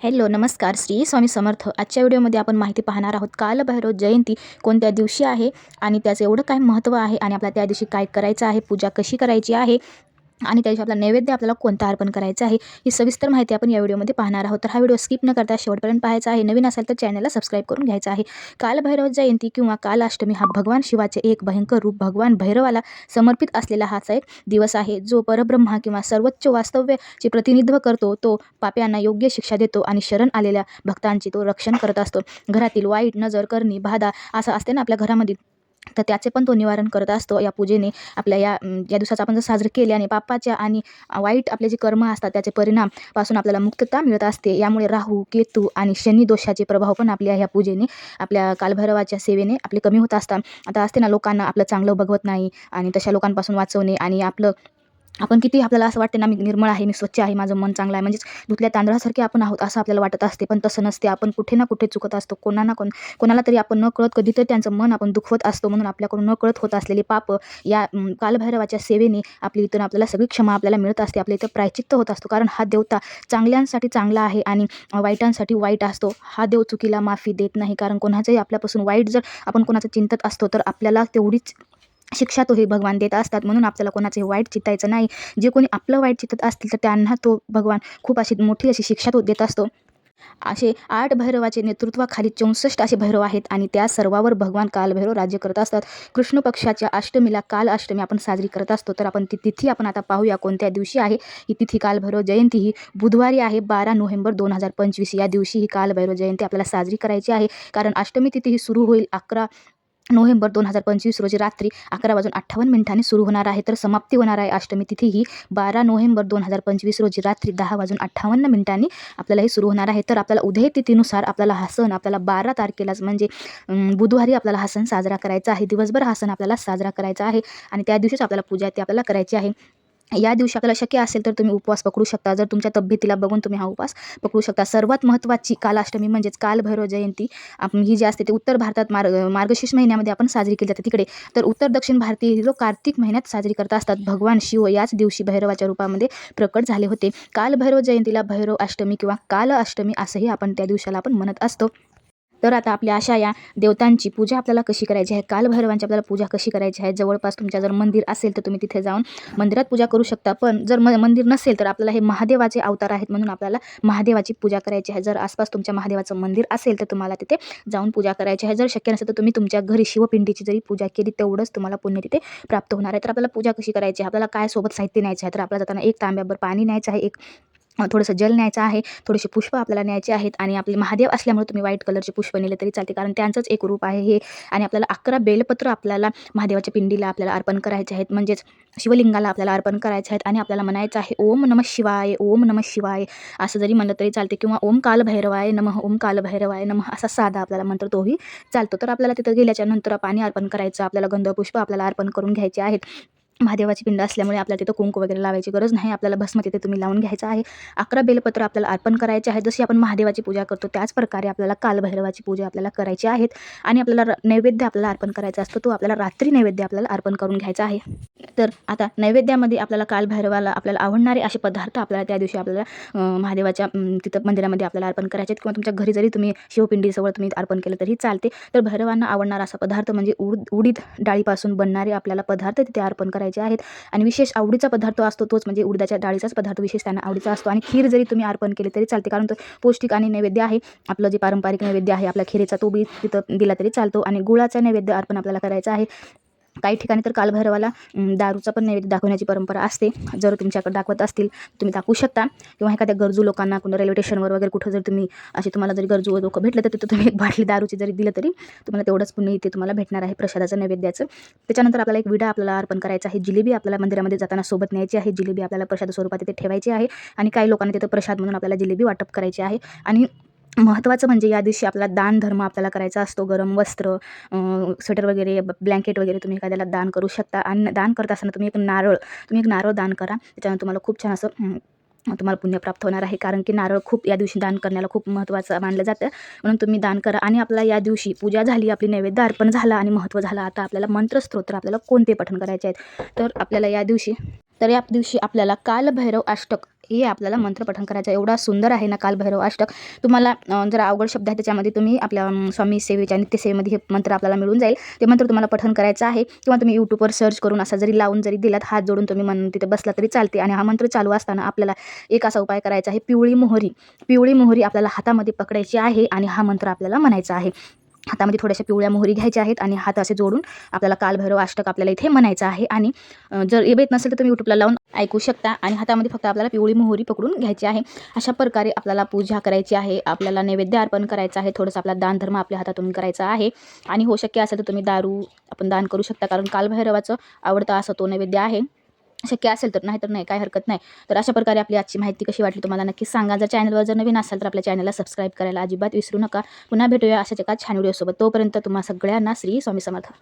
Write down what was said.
Hello नमस्कार. श्री स्वामी समर्थ. आजच्या व्हिडिओमध्ये आपण माहिती पाहणार आहोत कालभैरव जयंती कोणत्या दिवशी आहे आणि त्याचं एवढं काय महत्त्व आहे आणि आपल्याला त्या दिवशी काय करायचं आहे पूजा कशी करायची आहे आणि त्या आपला नैवेद्य आपल्याला कोणता अर्पण करायचा आहे ही सविस्तर माहिती आपण या व्हिडिओमध्ये पाहणार आहोत. तर हा व्हिडिओ स्किप न करता शेवटपर्यंत पाहायचा आहे. नवीन असेल तर चॅनलला सबस्क्राईब करून घ्यायचा आहे. कालभैरव जयंती किंवा कालाष्टमी हा भगवान शिवाचे एक भयंकर रूप भगवान भैरवाला समर्पित असलेला हाच एक दिवस आहे. जो परब्रह्मा किंवा सर्वोच्च वास्तव्याचे प्रतिनिधित्व करतो तो पाप्यांना योग्य शिक्षा देतो आणि शरण आलेल्या भक्तांची तो रक्षण करत असतो. घरातील वाईट नजर करणी बाधा असं असते ना आपल्या घरामध्ये तर त्याचे पण तो निवारण करत असतो या पूजेने. आपल्या या या दिवसाचा आपण जर साजरे केल्याने पापाच्या आणि वाईट आपले जे कर्म असतात त्याचे परिणामपासून आपल्याला मुक्तता मिळत असते. यामुळे राहू केतू आणि शनी दोषाचे प्रभाव पण आपल्या ह्या पूजेने आपल्या कालभैरवाच्या सेवेने आपले कमी होत असतात. आता असते ना लोकांना आपलं चांगलं बघवत नाही आणि तशा लोकांपासून वाचवणे आणि आपलं आपण किती आपल्याला असं वाटते ना मी निर्मळ आहे मी स्वच्छ आहे माझं मन चांगलं आहे. म्हणजेच धुतल्या तांदळासारखे आपण आहोत असं आपल्याला वाटत असते पण तसं नसते. आपण कुठे ना कुठे चुकत असतो. कोणा ना कोण कोणाला तरी आपण न कळत कधीतरी त्यांचं मन आपण दुखवत असतो म्हणून आपल्याकडून न कळत होत असलेले पाप या कालभैरवाच्या सेवेने आपली इथून आपल्याला सगळी क्षमा आपल्याला मिळत असते. आपल्या इथं प्रायचित्त होत असतो. कारण हा देवता चांगल्यांसाठी चांगला आहे आणि वाईटांसाठी वाईट असतो. हा देव चुकीला माफी देत नाही. कारण कोणाचंही आपल्यापासून वाईट जर आपण कोणाचं चिंतत असतो तर आपल्याला तेवढीच शिक्षा तो हे भगवान देत असतात. म्हणून आपल्याला कोणाचे वाईट चित्तायचं नाही. जे कोणी आपलं वाईट चित्तत असतील तर त्यांना तो भगवान खूप अशी मोठी अशी शिक्षा तो देत असतो. असे आठ भैरवाचे नेतृत्वाखाली चौसष्ट असे भैरव आहेत आणि त्या सर्वावर भगवान कालभैरव राज्य करत असतात. कृष्ण पक्षाच्या अष्टमीला काल अष्टमी आपण साजरी करत असतो. तर आपण ती तिथी आपण आता पाहूया कोणत्या दिवशी आहे. ही तिथी कालभैरव जयंती ही बुधवारी आहे. बारा नोव्हेंबर दोन हजार पंचवीस. या दिवशी ही कालभैरव जयंती आपल्याला साजरी करायची आहे. कारण अष्टमी तिथी ही सुरू होईल अकरा नोव्हेंबर दोन हजार पंचवीस रोजी रात्री अकरा वाजून अठ्ठावन्न मिनिटांनी सुरू होणार आहे. तर समाप्ती होणार आहे अष्टमी तिथी ही. बारा नोव्हेंबर दोन हजार पंचवीस रोजी रात्री दहा वाजून अठ्ठावन्न मिनिटांनी आपल्याला हे सुरू होणार आहे. तर आपल्याला उदय तिथीनुसार आपल्याला हा सण आपल्याला बारा तारखेलाच म्हणजे बुधवारी आपल्याला हा सण साजरा करायचा आहे. दिवसभर हा सण आपल्याला साजरा करायचा आहे आणि त्या दिवशीच आपल्याला पूजा ती आपल्याला करायची आहे. या दिवशी आपल्याला शक्य असेल तर तुम्ही उपवास पकडू शकता. जर तुमच्या तब्येतीला बघून तुम्ही हा उपवास पकडू शकता. सर्वात महत्त्वाची कालाष्टमी म्हणजेच कालभैरव जयंती. आपण ही जी असते ती उत्तर भारतात मार्ग मार्गशीर्ष महिन्यामध्ये आपण साजरी केली जाते तिकडे. तर उत्तर दक्षिण भारतीय लोक कार्तिक महिन्यात साजरी करत असतात. भगवान शिव याच दिवशी भैरवाच्या रूपामध्ये प्रकट झाले होते. कालभैरव जयंतीला भैरव अष्टमी किंवा काल अष्टमी असंही आपण त्या दिवसाला आपण म्हणत असतो. तर आता आपल्या अशा या देवतांची पूजा आपल्याला कशी करायची आहे? कालभैरवांची आपल्याला पूजा कशी करायची आहे? जवळपास तुमच्या जर मंदिर असेल तर तुम्ही तिथे जाऊन मंदिरात पूजा करू शकता. पण जर म मंदिर नसेल तर आपल्याला हे महादेवाचे अवतार आहेत म्हणून आपल्याला महादेवाची पूजा करायची आहे. जर आसपास तुमच्या महादेवाचं मंदिर असेल तर तुम्हाला तिथे जाऊन पूजा करायची आहे. जर शक्य नसेल तर तुम्ही तुमच्या घरी शिवपिंडीची जरी पूजा केली तेवढंच तुम्हाला पुण्य तिथे प्राप्त होणार आहे. तर आपल्याला पूजा कशी करायची आहे? आपल्याला काय सोबत साहित्य न्यायचं आहे? तर आपल्याला जाताना एक तांब्यावर पाणी न्यायचं आहे. एक थोडंसं जल न्यायचं आहे थोडेसे पुष्प आपल्याला न्यायचे आहेत आणि आपले महादेव असल्यामुळे तुम्ही व्हाईट कलरचे पुष्प नेले तरी चालते. कारण त्यांचंच एक रूप आहे हे. आणि आपल्याला अकरा बेलपत्र आपल्याला महादेवाच्या पिंडीला आपल्याला अर्पण करायचे आहेत. म्हणजेच शिवलिंगाला आपल्याला अर्पण करायचे आहेत आणि आपल्याला म्हणायचं आहे ओम नम शिवाय ओम नम शिवाय. असं जरी म्हणलं तरी चालते. किंवा ओम कालभैरवाय नमः ओम कालभैरवाय नमः. असा साधा आपल्याला मंत्र तोही चालतो. तर आपल्याला तिथं गेल्याच्यानंतर पाणी अर्पण करायचं आपल्याला गंधपुष्प आपल्याला अर्पण करून घ्यायचे आहेत. महादेवाची पिंड असल्यामुळे आपल्याला तिथं कुंकू वगैरे लावायची गरज नाही. आपल्याला भस्म तिथे तुम्ही लावून घ्यायचं आहे. अकरा बेलपत्र आपल्याला अर्पण करायचे आहे. जशी आपण महादेवाची पूजा करतो त्याच प्रकारे आपल्याला कालभैरवाची पूजा आपल्याला करायची आहेत आणि आपल्याला नैवेद्य आपल्याला अर्पण करायचा असतो. तो आपल्याला रात्री नैवेद्य आपल्याला अर्पण करून घ्यायचा आहे. तर आता नैवेद्यामध्ये आपल्याला कालभैरवाला आपल्याला आवडणारे असे पदार्थ आपल्याला त्या दिवशी आपल्याला महादेवाच्या तिथं मंदिरामध्ये आपल्याला अर्पण करायचे आहेत. किंवा तुमच्या घरी जरी तुम्ही शिवपिंडीजवळ तुम्ही अर्पण केलं तरी चालते. तर भैरवांना आवडणारा असा पदार्थ म्हणजे उड उडीद डाळीपासून बनणारे आपल्याला पदार्थ तिथे अर्पण करायचे आहेत. आणि विशेष आवडीचा पदार्थ असतो तोच म्हणजे उडदाच्या डाळीचाच पदार्थ विशेष त्यांना आवडीचा असतो. आणि खीर जरी तुम्ही अर्पण केली तरी चालते. कारण तो पौष्टिक आणि नैवेद्य आहे. आपलं जे पारंपरिक नैवेद्य आहे आपल्या खिरेचा तो बी तिथं दिला तरी चालतो. आणि गुळाचा नैवेद्य अर्पण आपल्याला करायचा आहे. काही ठिकाणी तर कालभैरवाला दारूचा पण नैवेद्य दाखवण्याची परंपरा असते. जर तुमच्याकडे दाखवत असतील तुम्ही दाखवू शकता. किंवा एखाद्या गरजू लोकांना कुठं रेल्वे स्टेशनवर वगैरे कुठं जर तुम्ही असे तुम्हाला जरी गरजू लोक भेटले तर तिथं तुम्ही एक बाटली दारूची जरी दिलं तरी तुम्हाला तेवढंच पुण्य इथे तुम्हाला भेटणार आहे प्रसादाचं नैवेद्याचं. त्याच्यानंतर आपल्याला एक विडा आपल्याला अर्पण करायचा आहे. जिलेबी आपल्याला मंदिरामध्ये जाताना सोबत न्यायची आहे. जिलेबी आपल्याला प्रसाद स्वरूपात तिथे ठेवायची आहे. आणि काही लोकांना तिथं प्रसाद म्हणून आपल्याला जिलेबी वाटप करायची आहे. आणि महत्त्वाचं म्हणजे या दिवशी आपला दान धर्म आपल्याला करायचा असतो. गरम वस्त्र स्वेटर वगैरे ब्लँकेट वगैरे तुम्ही एखाद्याला दान करू शकता. आणि दान करत असताना तुम्ही एक नारळ तुम्ही एक नारळ दान करा. त्याच्यानं तुम्हाला खूप छान असं तुम्हाला पुण्य प्राप्त होणार आहे. कारण की नारळ खूप या दिवशी दान करण्याला खूप महत्त्वाचं मानलं जातं. म्हणून तुम्ही दान करा. आणि आपला या दिवशी पूजा झाली आपली नैवेद्य अर्पण झाला आणि महत्त्व झालं. आता आपल्याला मंत्रस्तोत्र आपल्याला कोणते पठण करायचे आहेत? तर आपल्याला या दिवशी तर या दिवशी आपल्याला कालभैरव अष्टक हे आपल्याला मंत्र पठण करायचं आहे. एवढा सुंदर आहे ना कालभैरव अष्टक. तुम्हाला जरा अवघड शब्द आहे त्याच्यामध्ये तुम्ही आपल्या स्वामी सेवेच्या नित्यसेवेमध्ये हे मंत्र आपल्याला मिळून जाईल. ते मंत्र तुम्हाला पठण करायचं आहे. किंवा तुम्ही यूट्यूबवर सर्च करून असा जरी लावून जरी दिलात हात जोडून तुम्ही मन तिथे बसला तरी चालते. आणि हा मंत्र चालू असताना आपल्याला एक असा उपाय करायचा आहे पिवळी मोहरी. पिवळी मोहरी आपल्याला हातामध्ये पकडायची आहे आणि हा मंत्र आपल्याला म्हणायचा आहे. हातामध्ये थोड्याशा पिवळ्या मोहरी घ्यायच्या आहेत आणि हात असे जोडून आपल्याला कालभैरव अष्टक आपल्याला इथे म्हणायचं आहे. आणि जर येत नसेल तर तुम्ही यूट्यूबला लावून ऐकू शकता आणि हातामध्ये फक्त आपल्याला पिवळी मोहरी पकडून घ्यायची आहे. अशा प्रकारे आपल्याला पूजा करायची आहे. आपल्याला नैवेद्य अर्पण करायचं आहे. थोडंसं आपला दानधर्म आपल्या हातातून करायचा आहे. आणि हो शक्य असेल तर तुम्ही दारू आपण दान करू शकता. कारण कालभैरवाचं आवडता असं तो नैवेद्य आहे. शक्य असेल तर नाही तर नाही काय हरकत नाही. तर अशा प्रकारे आपली आजची माहिती कशी वाटली तुम्हाला नक्की सांगा. जर चॅनलवर जर नवीन असाल तर आपल्या चॅनलला सबस्क्राईब करायला अजिबात विसरू नका. पुन्हा भेटूया अशाच एका छान व्हिडिओसोबत तोपर्यंत तुम्हा सगळ्यांना श्री स्वामी समर्थ.